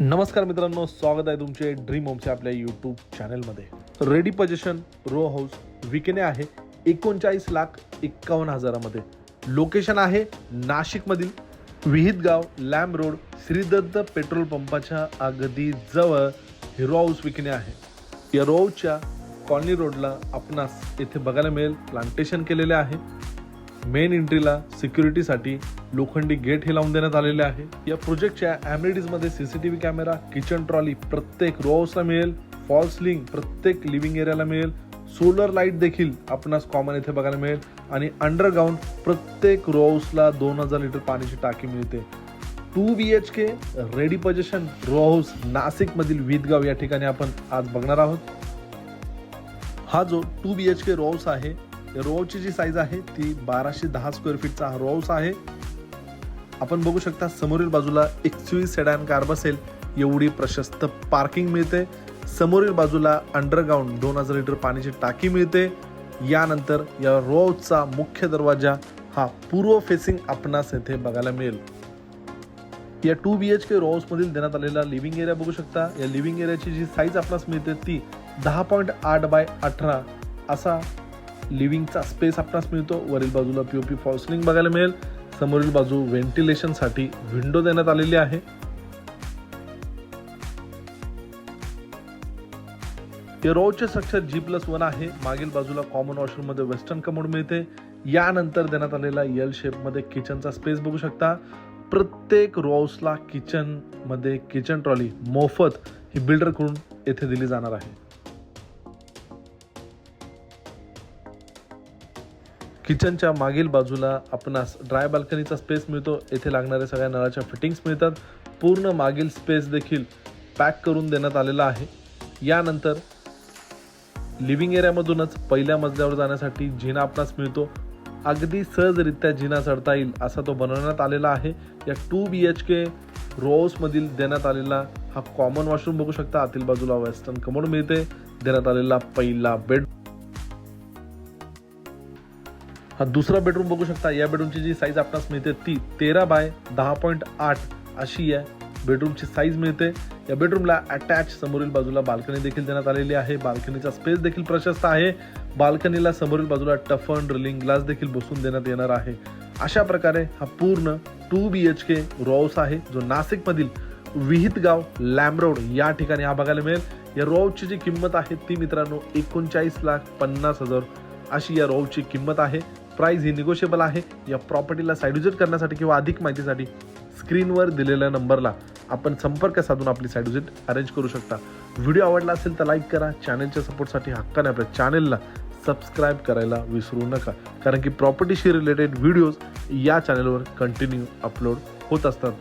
नमस्कार मित्रांनो स्वागत आहे तुमचे ड्रीम होमच्या आपल्या यूट्यूब चॅनलमध्ये रेडी पोझिशन रो हाऊस विकणे आहे एकोणचाळीस लाख एक्कावन्न हजारामध्ये. लोकेशन आहे नाशिकमधील विहित गाव लॅम्ब रोड श्रीदत्त पेट्रोल पंपाच्या अगदी जवळ हिरो हाऊस विकणे आहे. या रो हाऊसच्या कॉलनी रोडला आपणास येथे बघायला मिळेल प्लांटेशन केलेले आहे. मेन एंट्रीला सिक्युरिटीसाठी लोखंडी गेट हे लावून देण्यात आलेले आहे. या प्रोजेक्टच्या ॲम्युनिटीजमध्ये C C T V camera kitchen trolley प्रत्येक रो हाऊसला मिळेल. फॉल्स लिंक प्रत्येक लिव्हिंग एरियाला मिळेल. सोलर लाइट देखील आपणास कॉमन येथे बघायला मिळेल. आणि अंडरग्राऊंड प्रत्येक रो हाऊसला दोन हजार लिटर पाण्याची टाकी मिळते. Two B H K ready possession row house नाशिकमधील विदगाव या ठिकाणी आपण आज बघणार आहोत. हा जो two B H K row house आहे या जी साईज आहे ती बाराशे दहा स्क्वेअर फीटचा हा रो आहे. आपण बघू शकता समोरील बाजूला एक्सवी सेडॅन कार बसेल. एवढी प्रशस्त पार्किंग मिळते. समोरील बाजूला अंडरग्राऊंड दोन हजार लिटर पाण्याची टाकी मिळते. यानंतर या रोचा मुख्य दरवाजा हा पूर्व फेसिंग आपणास येथे बघायला मिळेल. या two B H K row देण्यात आलेला लिव्हिंग एरिया बघू शकता. या लिव्हिंग एरियाची जी साईज आपणास मिळते ती दहा पॉईंट आठ बाय अठरा असा लिव्हिंगचा स्पेस आपणास मिळतो. वरील बाजूला पी ओ पी फॉल्सलिंग बघायला मिळेल. समोरील बाजू व्हेंटिलेशनसाठी विंडो देण्यात आलेली आहे. हे रोजचे स्ट्रक्चर जी प्लस वन आहे. मागील बाजूला कॉमन वॉशरूममध्ये वेस्टर्न कमोड मिळते. यानंतर देण्यात आलेला यल शेपमध्ये किचनचा स्पेस बघू शकता. प्रत्येक रोसला किचनमध्ये किचन ट्रॉली मोफत ही बिल्डरकडून येथे दिली जाणार आहे. किचनच्या मागील बाजूला आपणास ड्राय बाल्कनीचा स्पेस मिळतो. येथे लागणाऱ्या सगळ्या नळाच्या फिटिंग्स मिळतात. पूर्ण मागील स्पेस देखील पॅक करून देण्यात आलेला आहे. यानंतर लिव्हिंग एरियामधूनच पहिल्या मजल्यावर जाण्यासाठी जिना आपणास मिळतो. अगदी सहजरित्या जिना चढता येईल असा तो बनवण्यात आलेला आहे. या टू बी एच के रोजमधील देण्यात आलेला हा कॉमन वॉशरूम बघू शकता. आतील बाजूला वेस्टर्न कमोड मिळते. देण्यात आलेला पहिला बेड हा दुसरा बेडरूम बघू शकता. या बेडरूमची जी साईज आपणास मिळते ती तेरा बाय दहा पॉईंट आठ अशी या बेडरूमची साईज मिळते. या बेडरूमला अटॅच समोरील बाजूला बाल्कनी देखील देण्यात आलेली आहे. बाल्कनीचा स्पेस देखील प्रशस्त आहे. बाल्कनीला समोरील बाजूला टफन ड्रिलिंग ग्लास देखील बसून देण्यात येणार आहे. अशा प्रकारे हा पूर्ण two B H K rowhouse आहे. जो नाशिकमधील विहित गाव रोड या ठिकाणी हा बघायला मिळेल. या रॉवची जी किंमत आहे ती मित्रांनो एकोणचाळीस लाख पन्नास हजार अशी या रॉवची किंमत आहे. प्राईज ही निगोशिएबल आहे. या प्रॉपर्टीला साईड विजिट करण्यासाठी किंवा अधिक माहितीसाठी स्क्रीनवर दिलेल्या नंबरला आपण संपर्क साधून आपली साईड विजिट अरेंज करू शकता. व्हिडिओ आवडला असेल तर लाईक करा. चॅनलच्या सपोर्टसाठी हक्काने आपल्या चॅनलला सबस्क्राईब करायला विसरू नका. कारण की प्रॉपर्टीशी रिलेटेड व्हिडिओज या चॅनलवर कंटिन्यू अपलोड होत असतात.